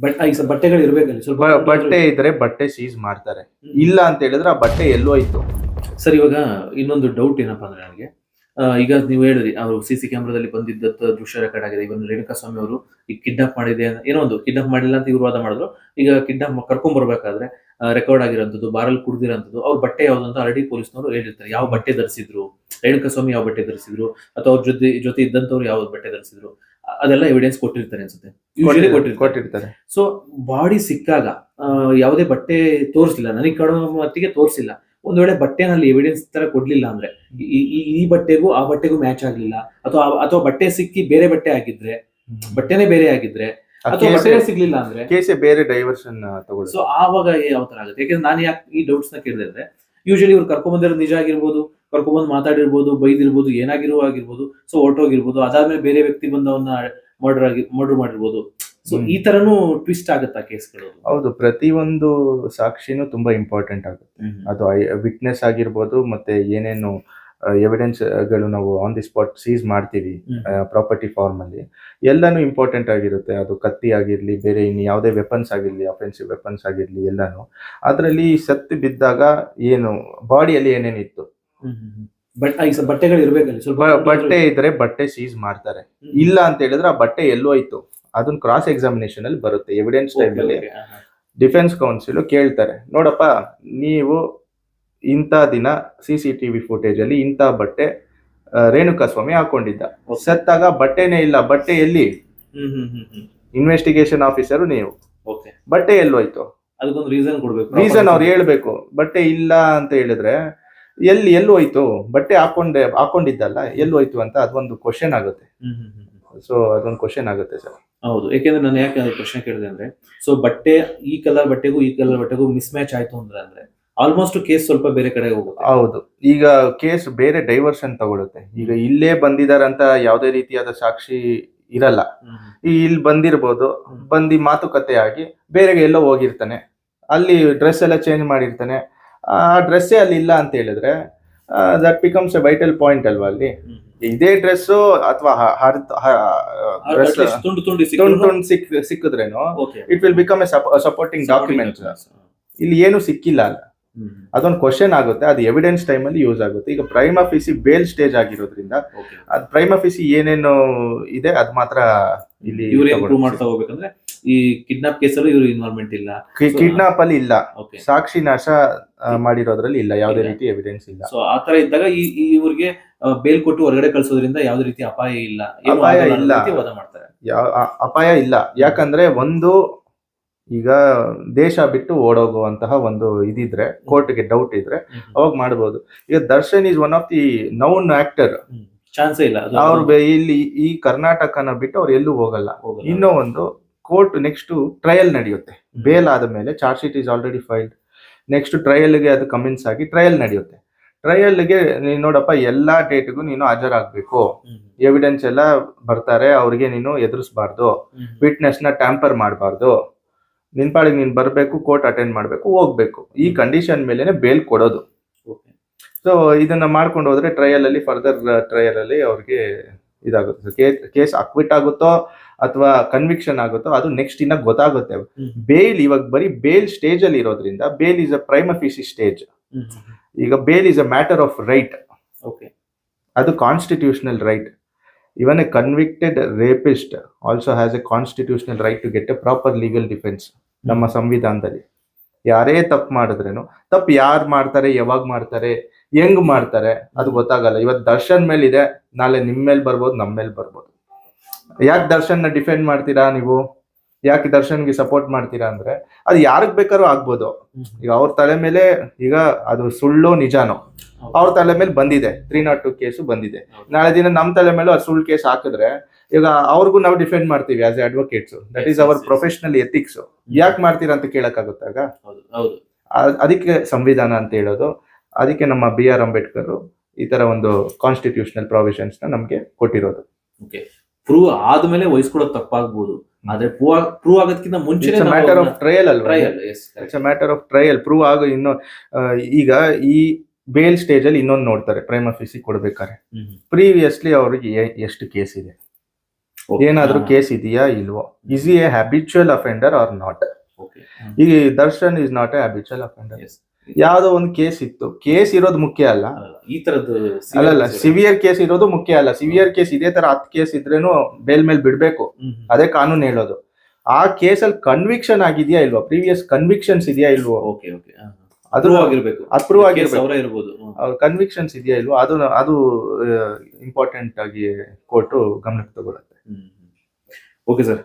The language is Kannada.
ಬಟ್ಟೆಗಳು ಇರ್ಬೇಕಲ್ಲಿ. ಸ್ವಲ್ಪ ಬಟ್ಟೆ ಇದ್ರೆ ಬಟ್ಟೆ ಸೀಸ್ ಮಾಡ್ತಾರೆ ಇಲ್ಲ ಅಂತ ಹೇಳಿದ್ರೆ ಆ ಬಟ್ಟೆ ಎಲ್ಲೋಯ್ತು ಸರ್ ಇವಾಗ ಇನ್ನೊಂದು ಡೌಟ್ ಏನಪ್ಪಾ ಅಂದ್ರೆ ನನಗೆ ಈಗ ನೀವು ಹೇಳಿದ್ರಿ ಅವರು ಸಿ ಸಿ ಕ್ಯಾಮ್ರಾದಲ್ಲಿ ಬಂದಿದ್ದ ದೃಶ್ಯ ರೆಕಾರ್ಡ್ ಆಗಿದೆ. ಇವನ್ ರೇಣುಕಾ ಸ್ವಾಮಿ ಅವರು ಈಗ ಕಿಡ್ನಾಪ್ ಮಾಡಿದೆ ಅಂತ- ಏನೋ ಒಂದು ಕಿಡ್ನಾಪ್ ಮಾಡಿಲ್ಲ ಅಂತ ಇವ್ರು ವಾದ ಮಾಡಿದ್ರು. ಈಗ ಕಿಡ್ನಾಪ್ ಕರ್ಕೊಂಡ್ ಬರ್ಬೇಕಾದ್ರೆ ರೆಕಾರ್ಡ್ ಆಗಿರೋಂಥದ್ದು ಬಾರಲ್ಲಿ ಕುಡ್ದಿರೋಂಥದ್ದು ಅವ್ರ ಬಟ್ಟೆ ಯಾವ್ದು ಅಂತ ಆಲ್ರೆಡಿ ಪೊಲೀಸ್ನವರು ಹೇಳಿರ್ತಾರೆ. ಯಾವ ಬಟ್ಟೆ ಧರಿಸಿದ್ರು? ರೇಣುಕಾ ಸ್ವಾಮಿ ಯಾವ ಬಟ್ಟೆ ಧರಿಸಿದ್ರು? ಅಥವಾ ಅವ್ರ ಜೊತೆ ಜೊತೆ ಇದ್ದಂಥವ್ರು ಯಾವ ಬಟ್ಟೆ ಧರಿಸಿದ್ರು? ಅದೆಲ್ಲ ಎವಿಡೆನ್ಸ್ ಕೊಟ್ಟಿರ್ತಾರೆ ಅನ್ಸುತ್ತೆ. ಕೊಟ್ಟಿರ್ತಾರೆ. ಸೊ ಬಾಡಿ ಸಿಕ್ಕಾಗ ಯಾವುದೇ ಬಟ್ಟೆ ತೋರಿಸಿಲ್ಲ. ನನಗೆ ಕಾಣುವ ಮತ್ತಿಗೆ ತೋರಿಸಿಲ್ಲ. ಒಂದ್ ವೇಳೆ ಬಟ್ಟೆನಲ್ಲಿ ಎವಿಡೆನ್ಸ್ ತರ ಕೊಡ್ಲಿಲ್ಲ ಅಂದ್ರೆ ಈ- ಬಟ್ಟೆಗೂ ಆ ಬಟ್ಟೆಗೂ ಮ್ಯಾಚ್ ಆಗ್ಲಿಲ್ಲ. ಅಥವಾ ಅಥವಾ ಬಟ್ಟೆ ಸಿಕ್ಕಿ ಬೇರೆ ಬಟ್ಟೆ ಆಗಿದ್ರೆ ಬಟ್ಟೆನೆ ಬೇರೆ ಆಗಿದ್ರೆ ಸಿಗ್ಲಿಲ್ಲ ಅಂದ್ರೆ ಬೇರೆ ಡೈವರ್ಷನ್ ಸೊ ಆವಾಗ ಯಾವ ತರ ಆಗುತ್ತೆ? ಯಾಕಂದ್ರೆ ನಾನು ಯಾಕೆ ಈ ಡೌಟ್ಸ್ನ ಕೇಳಿದ್ರೆ ಅಂದ್ರೆ ಯೂಶಲಿ ಇವ್ರು ಕರ್ಕೊಂಬಂದಿರೋ ನಿಜ ಆಗಿರ್ಬೋದು ಬಂದು ಮಾತಾಡಿರ್ಬೋದು ಬೈದಿರ್ಬೋದು ಏನಾಗಿರೋ ಆಗಿರ್ಬೋದು ಸೊ ಹೊರಟೋಗಿರ್ಬೋದು ಅದಾದ್ಮೇಲೆ ಬೇರೆ ವ್ಯಕ್ತಿ ಬಂದವನ್ನ ಮರ್ಡರ್ ಆಗಿ ಮರ್ಡರ್ ಮಾಡಿರ್ಬೋದು. ಸೊ ಈ ತರನು ಟ್ವಿಸ್ಟ್ ಆಗುತ್ತಾ ಕೇಸ್ಗಳು? ಹೌದು ಪ್ರತಿಯೊಂದು ಸಾಕ್ಷಿನೂ ತುಂಬಾ ಇಂಪಾರ್ಟೆಂಟ್ ಆಗುತ್ತೆ. ಅದು ವಿಟ್ನೆಸ್ ಆಗಿರ್ಬೋದು ಮತ್ತೆ ಏನೇನು ಎವಿಡೆನ್ಸ್ಗಳು ನಾವು ಆನ್ ದಿ ಸ್ಪಾಟ್ ಸೀಸ್ ಮಾಡ್ತೀವಿ ಪ್ರಾಪರ್ಟಿ ಫಾರ್ಮ್ ಅಲ್ಲಿ. ಎಲ್ಲಾನು ಇಂಪಾರ್ಟೆಂಟ್ ಆಗಿರುತ್ತೆ. ಅದು ಕತ್ತಿ ಆಗಿರ್ಲಿ ಬೇರೆ ಇನ್ನು ಯಾವುದೇ ವೆಪನ್ಸ್ ಆಗಿರ್ಲಿ ಅಫೆನ್ಸಿವ್ ವೆಪನ್ಸ್ ಆಗಿರ್ಲಿ ಎಲ್ಲಾನು. ಅದರಲ್ಲಿ ಸತ್ತು ಬಿದ್ದಾಗ ಏನು ಬಾಡಿಯಲ್ಲಿ ಏನೇನಿತ್ತು ಬಟ್ಟೆಗಳು ಇರ್ಬೇಕು ಸ್ವಲ್ಪ ಬಟ್ಟೆ ಇದ್ರೆ ಬಟ್ಟೆ ಸೀಸ್ ಮಾಡ್ತಾರೆ. ಇಲ್ಲ ಅಂತ ಹೇಳಿದ್ರೆ ಆ ಬಟ್ಟೆ ಎಲ್ಲೋಯ್ತು ಅದನ್ನ ಕ್ರಾಸ್ ಎಕ್ಸಾಮಿನೇಷನ್ ಅಲ್ಲಿ ಬರುತ್ತೆ ಎವಿಡೆನ್ಸ್ ಟೈಮ್ ಅಲ್ಲಿ. ಡಿಫೆನ್ಸ್ ಕೌನ್ಸಿಲ್ ಕೇಳ್ತಾರೆ ನೋಡಪ್ಪ ನೀವು ಇಂಥ ದಿನ C C T V footage ಅಲ್ಲಿ ಇಂಥ ಬಟ್ಟೆ ರೇಣುಕಾಸ್ವಾಮಿ ರೇಣುಕಾ ಸ್ವಾಮಿ ಹಾಕೊಂಡಿದ್ದ. ಸತ್ತಾಗ ಬಟ್ಟೆನೇ ಇಲ್ಲ. ಬಟ್ಟೆ ಎಲ್ಲಿ? ಇನ್ವೆಸ್ಟಿಗೇಷನ್ ಆಫೀಸರು ನೀವು. ಓಕೆ ಬಟ್ಟೆ ಎಲ್ಲೋಯ್ತು? ಅದಕ್ಕೊಂದು ರೀಸನ್ ಕೊಡ್ಬೇಕು. ರೀಸನ್ ಅವ್ರು ಹೇಳ್ಬೇಕು. ಬಟ್ಟೆ ಇಲ್ಲ ಅಂತ ಹೇಳಿದ್ರೆ ಎಲ್ಲಿ ಎಲ್ಲಿ ಹೋಯ್ತು ಬಟ್ಟೆ ಹಾಕೊಂಡೆ ಹಾಕೊಂಡಿದ್ದಲ್ಲ ಎಲ್ಲಿ ಹೋಯ್ತು ಅಂತ ಅದೊಂದು ಕ್ವಶನ್ ಆಗುತ್ತೆ. ಸೊ ಅದೊಂದು ಕ್ವಶನ್ ಆಗುತ್ತೆ ಸರ್. ಹೌದು. ಯಾಕೆಂದ್ರೆ ನಾನು ಯಾಕೆ ಪ್ರಶ್ನೆ ಕೇಳಿದೆ ಅಂದ್ರೆ ಸೊ ಬಟ್ಟೆ ಈ ಕಲರ್ ಬಟ್ಟೆಗೂ ಈ ಕಲರ್ ಬಟ್ಟೆಗೂ ಮಿಸ್ ಮ್ಯಾಚ್ ಆಯ್ತು ಅಂದ್ರೆ ಅಂದ್ರೆ ಆಲ್ಮೋಸ್ಟ್ ಕೇಸ್ ಸ್ವಲ್ಪ ಬೇರೆ ಕಡೆ ಹೋಗುತ್ತೆ. ಹೌದು. ಈಗ ಕೇಸ್ ಬೇರೆ ಡೈವರ್ಷನ್ ತಗೊಳುತ್ತೆ. ಈಗ ಇಲ್ಲೇ ಬಂದಿದಾರಂತ ಯಾವುದೇ ರೀತಿಯಾದ ಸಾಕ್ಷಿ ಇರಲ್ಲ. ಈ ಇಲ್ಲಿ ಬಂದಿರ್ಬೋದು. ಬಂದು ಮಾತುಕತೆ ಆಗಿ ಬೇರೆ ಎಲ್ಲೋ ಹೋಗಿರ್ತಾನೆ. ಅಲ್ಲಿ ಡ್ರೆಸ್ ಎಲ್ಲ ಚೇಂಜ್ ಮಾಡಿರ್ತಾನೆ. ಆ ಡ್ರೆಸ್ಸೇ ಅಲ್ಲಿ ಇಲ್ಲ ಅಂತ ಹೇಳಿದ್ರೆ that becomes a vital point ಅಲ್ವಾ ಅಲ್ಲಿ. ಇದೇ ಡ್ರೆಸ್ ಅಥವಾ At ಡ್ರೆಸ್ ತುಂಡು ತುಂಡು ತುಂಡು ತುಂಡು ಸಿಕ್ ಸಿಕ್ಕಿದ್ರೇನು? It will become a supporting document ಇಲ್ಲಿ ಏನು ಸಿಕ್ಕಿಲ್ಲ ಅಲ್ಲ. ಅದೊಂದು ಕ್ವಶನ್ ಆಗುತ್ತೆ ಅದು ಎವಿಡೆನ್ಸ್ ಟೈಮ್ ಅಲ್ಲಿ ಯೂಸ್ ಆಗುತ್ತೆ. ಈಗ ಪ್ರೈಮ್ ಆಫೀಸಿ ಬೇಲ್ ಸ್ಟೇಜ್ ಆಗಿರೋದ್ರಿಂದ ಅದು ಪ್ರೈಮ್ ಆಫೀಸಿ ಏನೇನು ಇದೆ ಅದ್ ಮಾತ್ರ ಇಲ್ಲಿ ಮಾಡ್ತಾ ಹೋಗ್ಬೇಕಂದ್ರೆ ಈ ಕಿಡ್ನಾಪ್ ಕೇಸಲ್ಲೂ ಇವರು ಇನ್ವಾಲ್ವ್ಮೆಂಟ್ ಇಲ್ಲ. ಕಿಡ್ನಾಪ್ ಅಲ್ಲಿ ಇಲ್ಲ. ಸಾಕ್ಷಿ ನಾಶ ಮಾಡಿರೋದ್ರಲ್ಲಿ ಇಲ್ಲ ಯಾವುದೇ ರೀತಿ ಎವಿಡೆನ್ಸ್ ಇಲ್ಲ. ಸೊ ಆ ತರ ಇದ್ದಾಗ ಈ ಇವರಿಗೆ ಬೇಲ್ ಕೊಟ್ಟು ಹೊರಗಡೆ ಕಳಿಸೋದ್ರಿಂದ ಯಾವುದೇ ರೀತಿ ಅಪಾಯ ಇಲ್ಲ. ಅಪಾಯ ಇಲ್ಲ. ಅಪಾಯ ಇಲ್ಲ. ಯಾಕಂದ್ರೆ ಒಂದು ಈಗ ದೇಶ ಬಿಟ್ಟು ಓಡೋಗುವಂತಹ ಒಂದು ಇದಿದ್ರೆ ಕೋರ್ಟ್ಗೆ ಡೌಟ್ ಇದ್ರೆ ಅವಾಗ ಮಾಡಬಹುದು ಈಗ Darshan is one of the known actor chance ಇಲ್ಲ. ಅವ್ರು ಇಲ್ಲಿ ಈ ಕರ್ನಾಟಕನ ಬಿಟ್ಟು ಅವ್ರು ಎಲ್ಲೂ ಹೋಗಲ್ಲ. ಇನ್ನೂ ಒಂದು ಕೋರ್ಟ್ ನೆಕ್ಸ್ಟ್ ಟ್ರಯಲ್ ನಡೆಯುತ್ತೆ. ಬೇಲ್ ಆದ ಮೇಲೆ charge sheet is already filed next ಟ್ರಯಲ್ಗೆ ಅದು ಕಮೆಂಟ್ಸ್ ಆಗಿ ಟ್ರಯಲ್ ನಡೆಯುತ್ತೆ. ಟ್ರಯಲ್ಗೆ ನೀನು ನೋಡಪ್ಪ ಎಲ್ಲಾ ಡೇಟ್ಗೂ ನೀನು ಹಾಜರಾಗಬೇಕು. ಎವಿಡೆನ್ಸ್ ಎಲ್ಲ ಬರ್ತಾರೆ ಅವ್ರಿಗೆ ನೀನು ಎದುರಿಸಬಾರ್ದು. ವಿಟ್ನೆಸ್ನ ಟ್ಯಾಂಪರ್ ಮಾಡಬಾರ್ದು. ನಿನ್ ಪಾಡಿಗೆ ನೀನು ಬರಬೇಕು ಕೋರ್ಟ್ ಅಟೆಂಡ್ ಮಾಡಬೇಕು ಹೋಗ್ಬೇಕು. ಈ ಕಂಡೀಷನ್ ಮೇಲೆನೆ ಬೇಲ್ ಕೊಡೋದು. ಸೊ ಇದನ್ನ ಮಾಡ್ಕೊಂಡು ಹೋದ್ರೆ ಟ್ರಯಲ್ ಅಲ್ಲಿ ಫರ್ದರ್ ಟ್ರಯಲ್ ಅಲ್ಲಿ ಅವ್ರಿಗೆ ಇದಾಗುತ್ತೆ. ಕೇಸ್ ಅಕ್ವಿಟ್ ಆಗುತ್ತೋ ಅಥವಾ ಕನ್ವಿಕ್ಷನ್ ಆಗುತ್ತೋ ಅದು ನೆಕ್ಸ್ಟ್ ಇನ್ನ ಗೊತ್ತಾಗುತ್ತೆ. ಬೇಲ್ ಇವಾಗ ಬರೀ ಬೇಲ್ ಸ್ಟೇಜ್ ಅಲ್ಲಿ ಇರೋದ್ರಿಂದ bail is a prima facie stage ಈಗ bail is a matter of right okay ಅದು constitutional right even a convicted rapist also has a constitutional right to get a proper legal defence ನಮ್ಮ ಸಂವಿಧಾನದಲ್ಲಿ. ಯಾರೇ ತಪ್ಪು ಮಾಡಿದ್ರೇನು ತಪ್ಪು ಯಾರು ಮಾಡ್ತಾರೆ ಯಾವಾಗ ಮಾಡ್ತಾರೆ ಹೆಂಗ್ ಮಾಡ್ತಾರೆ ಅದು ಗೊತ್ತಾಗಲ್ಲ. ಇವತ್ತು ದರ್ಶನ್ ಮೇಲೆ ಇದೆ ನಾಳೆ ನಿಮ್ಮ ಮೇಲೆ ಬರ್ಬೋದು ನಮ್ಮ ಮೇಲೆ ಬರ್ಬೋದು. ಯಾಕೆ ದರ್ಶನ್ನ ಡಿಫೆಂಡ್ ಮಾಡ್ತೀರಾ ನೀವು? ಯಾಕೆ ದರ್ಶನ್ಗೆ ಸಪೋರ್ಟ್ ಮಾಡ್ತೀರಾ ಅಂದ್ರೆ ಅದು ಯಾರಿಗ ಬೇಕಾದ್ರೂ ಆಗ್ಬೋದು. ಈಗ ಅವ್ರ ತಲೆ ಮೇಲೆ ಈಗ ಅದು ಸುಳ್ಳು ನಿಜಾನೋ ಅವ್ರ ತಲೆ ಮೇಲೆ ಬಂದಿದೆ. ತ್ರೀ ನಾಟ್ ಟು ಕೇಸು ಬಂದಿದೆ. ನಾಳೆ ದಿನ ನಮ್ಮ ತಲೆ ಮೇಲೆ ಅದು ಸುಳ್ಳು ಕೇಸ್ ಹಾಕಿದ್ರೆ ಈಗ ಅವ್ರಿಗೂ ನಾವು ಡಿಫೆಂಡ್ ಮಾಡ್ತೀವಿ as a advocates that is our. Professional ethics ಯಾಕೆ ಮಾಡ್ತೀರಾ ಅಂತ ಕೇಳಕ್ಕಾಗುತ್ತಾಗ? ಅದಕ್ಕೆ ಸಂವಿಧಾನ ಅಂತ ಹೇಳೋದು. ಅದಕ್ಕೆ ನಮ್ಮ ಬಿ ಆರ್ ಅಂಬೇಡ್ಕರ್ ಈ ತರ ಒಂದು ಕಾನ್ಸ್ಟಿಟ್ಯೂಷನಲ್ ಪ್ರಾವಿಷನ್ಸ್ನ ನಮ್ಗೆ ಕೊಟ್ಟಿರೋದು. ಪ್ರೂವ್ ಆದ್ಮೇಲೆ ವಹಿಸ್ಕೊಡೋದು ತಪ್ಪಾಗ್ಬೋದು. ಆದ್ರೆ ಪ್ರೂವ್ ಆಗೋದಕ್ಕಿಂತ ಮುಂಚೆ ಮ್ಯಾಟರ್ ಆಫ್ ಟ್ರಯಲ್ ಅಲ್ವಾ? Trial it's a matter of trial prove ಆಗೋ ಇನ್ನು ಈಗ ಈ ಬೇಲ್ ಸ್ಟೇಜ್ ಅಲ್ಲಿ ಇನ್ನೊಂದು ನೋಡ್ತಾರೆ ಪ್ರೈಮ್ ಆಫೀಸ್ ಕೊಡ್ಬೇಕಾದ್ರೆ. ಪ್ರೀವಿಯಸ್ಲಿ ಅವ್ರಿಗೆ ಎಷ್ಟು ಕೇಸ್ ಇದೆ. ಏನಾದ್ರೂ ಕೇಸ್ ಇದೆಯಾ ಇಲ್ವೋ? Is a habitual offender or not okay ಈ Darshan is not a habitual offender. ಯಾವ್ದೋ ಒಂದು ಕೇಸ್ ಇತ್ತು. ಕೇಸ್ ಇರೋದು ಮುಖ್ಯ ಅಲ್ಲ. ಈ ತರದ್ದು ಅಲ್ಲಲ್ಲ ಸಿವಿಯರ್ ಕೇಸ್ ಇರೋದು. ಮುಖ್ಯ ಅಲ್ಲ. ಸಿವಿಯರ್ ಕೇಸ್ ಇದೇ ತರ ಹತ್ತು ಕೇಸ್ ಇದ್ರೇನು ಬೇಲ್ ಮೇಲೆ ಬಿಡ್ಬೇಕು. ಅದೇ ಕಾನೂನು ಹೇಳೋದು. ಆ ಕೇಸಲ್ಲಿ ಕನ್ವಿಕ್ಷನ್ ಆಗಿದೆಯಾ ಇಲ್ವಾ? ಪ್ರೀವಿಯಸ್ ಕನ್ವಿಕ್ಷನ್ಸ್ ಇದೆಯಾ ಇಲ್ವೋ? ಓಕೆ ಓಕೆ ಅದ್ರೂ ಅದು ಆಗಿರ್ಬೇಕು. ಅಪ್ರೂವ್ ಆಗಿರ್ಬೇಕು. ಅವರ ಇರ್ಬೋದು. ಕನ್ವಿಕ್ಷನ್ಸ್ ಇದೆಯಾ ಇಲ್ವೋ? ಅದು ಅದು ಇಂಪಾರ್ಟೆಂಟ್ ಆಗಿ ಕೋರ್ಟು ಗಮನಕ್ಕೆ ತಗೊಳತ್ತೆ. Okay sir